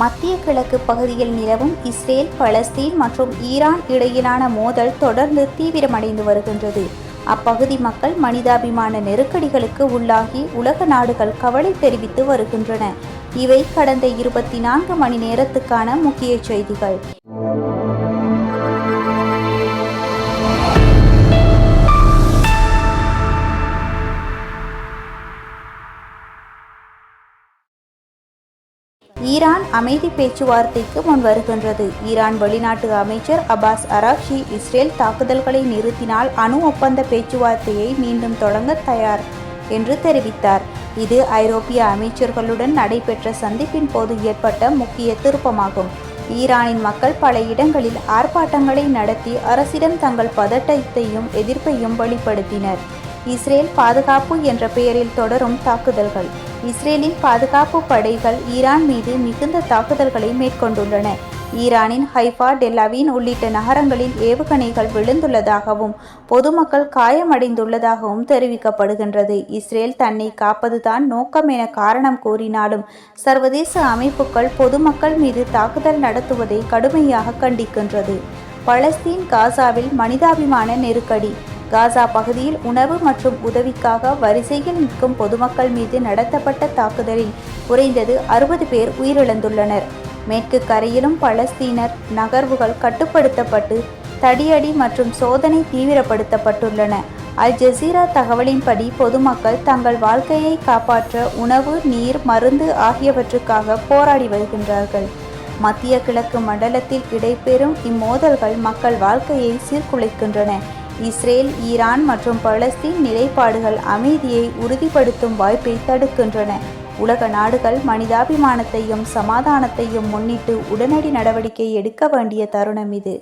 மத்திய கிழக்கு பகுதியில் நிலவும் இஸ்ரேல் பலஸ்தீன் மற்றும் ஈரான் இடையிலான மோதல் தொடர்ந்து தீவிரமடைந்து வருகின்றது. அப்பகுதி மக்கள் மனிதாபிமான நெருக்கடிகளுக்கு உள்ளாகி உலக நாடுகள் கவலை தெரிவித்து வருகின்றன. இவை கடந்த இருபத்தி நான்கு மணி நேரத்துக்கான முக்கிய செய்திகள். ஈரான் அமைதி பேச்சுவார்த்தைக்கு முன் வருகின்றது. ஈரான் வெளிநாட்டு அமைச்சர் அபாஸ் அராக்ஷி இஸ்ரேல் தாக்குதல்களை நிறுத்தினால் அணு ஒப்பந்த பேச்சுவார்த்தையை மீண்டும் தொடங்க தயார் என்று தெரிவித்தார். இது ஐரோப்பிய அமைச்சர்களுடன் நடைபெற்ற சந்திப்பின் போது ஏற்பட்ட முக்கிய திருப்பமாகும். ஈரானின் மக்கள் பல இடங்களில் ஆர்ப்பாட்டங்களை நடத்தி அரசிடம் தங்கள் பதட்டத்தையும் எதிர்ப்பையும் வெளிப்படுத்தினர். இஸ்ரேல் பாதுகாப்பு என்ற பெயரில் தொடரும் தாக்குதல்கள். இஸ்ரேலின் பாதுகாப்பு படைகள் ஈரான் மீது மிகுந்த தாக்குதல்களை மேற்கொண்டுள்ளன. ஈரானின் ஹைஃபா டெல்லாவின் உள்ளிட்ட நகரங்களில் ஏவுகணைகள் விழுந்துள்ளதாகவும் பொதுமக்கள் காயமடைந்துள்ளதாகவும் தெரிவிக்கப்படுகின்றது. இஸ்ரேல் தன்னை காப்பதுதான் நோக்கம் என காரணம் கூறினாலும் சர்வதேச அமைப்புகள் பொதுமக்கள் மீது தாக்குதல் நடத்துவதை கடுமையாக கண்டிக்கின்றது. பலஸ்தீன் காசாவில் மனிதாபிமான நெருக்கடி காசா பகுதியில் உணவு மற்றும் உதவிக்காக வரிசையில் நிற்கும் பொதுமக்கள் மீது நடத்தப்பட்ட தாக்குதலில் குறைந்தது அறுபது பேர் உயிரிழந்துள்ளனர். மேற்கு கரையிலும் பலஸ்தீனர் நகர்வுகள் கட்டுப்படுத்தப்பட்டு தடியடி மற்றும் சோதனை தீவிரப்படுத்தப்பட்டுள்ளன. அல் ஜசீரா தகவலின்படி பொதுமக்கள் தங்கள் வாழ்க்கையை காப்பாற்ற உணவு நீர் மருந்து ஆகியவற்றுக்காக போராடி வருகின்றார்கள். மத்திய கிழக்கு மண்டலத்தில் இடைபெறும் இம்மோதல்கள் மக்கள் வாழ்க்கையை சீர்குலைக்கின்றன. இஸ்ரேல் ஈரான் மற்றும் பலஸ்தீன் நிலைப்பாடுகள் அமைதியை உறுதிப்படுத்தும் வாய்ப்பை தடுக்கின்றன. உலக நாடுகள் மனிதாபிமானத்தையும் சமாதானத்தையும் முன்னிட்டு உடனடி நடவடிக்கை எடுக்க வேண்டிய தருணம் இது.